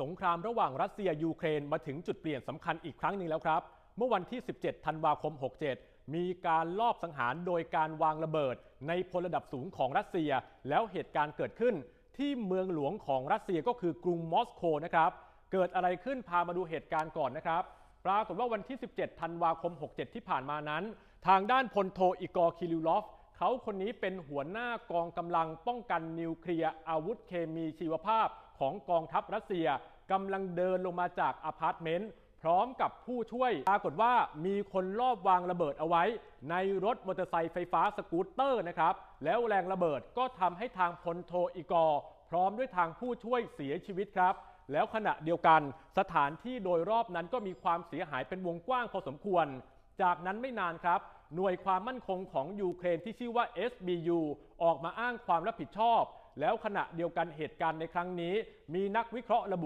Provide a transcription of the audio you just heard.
สงครามระหว่างรัสเซียยูเครนมาถึงจุดเปลี่ยนสำคัญอีกครั้งหนึ่งแล้วครับ เมื่อวันที่ 17 ธันวาคม 67 มีการลอบสังหารโดยการวางระเบิด ในพลระดับสูงของรัสเซีย แล้วเหตุการณ์เกิดขึ้น ที่เมืองหลวงของรัสเซียก็คือกรุงมอสโกนะครับ เกิดอะไรขึ้นพามาดูเหตุการณ์ก่อนนะครับ ปรากฏว่าวันที่ 17 ธันวาคม 67 ที่ผ่านมานั้น ทางด้านพลโทอีกอร์คิริลอฟเขาคนนี้เป็นหัวหน้ากองกำลังป้องกันนิวเคลียร์อาวุธเคมีชีวภาพ ของกองทัพรัสเซียกำลังเดินลงมาจากอพาร์ตเมนต์พร้อมกับผู้ช่วยปรากฏว่ามีคนลอบวางระเบิดเอาไว้ ในรถมอเตอร์ไซค์ไฟฟ้าสกูตเตอร์นะครับ แล้วแรงระเบิดก็ทำให้ทางพลโทอีกอร์พร้อมด้วยทางผู้ช่วยเสียชีวิตครับ แล้วขณะเดียวกัน สถานที่โดยรอบนั้นก็มีความเสียหายเป็นวงกว้างพอสมควร จากนั้นไม่นานครับ หน่วยความมั่นคงของยูเครนที่ชื่อว่า SBU ออกมาอ้างความรับผิดชอบ แล้วขณะเดียวกันเหตุการณ์ในครั้งนี้ มีนักวิเคราะห์ระบุ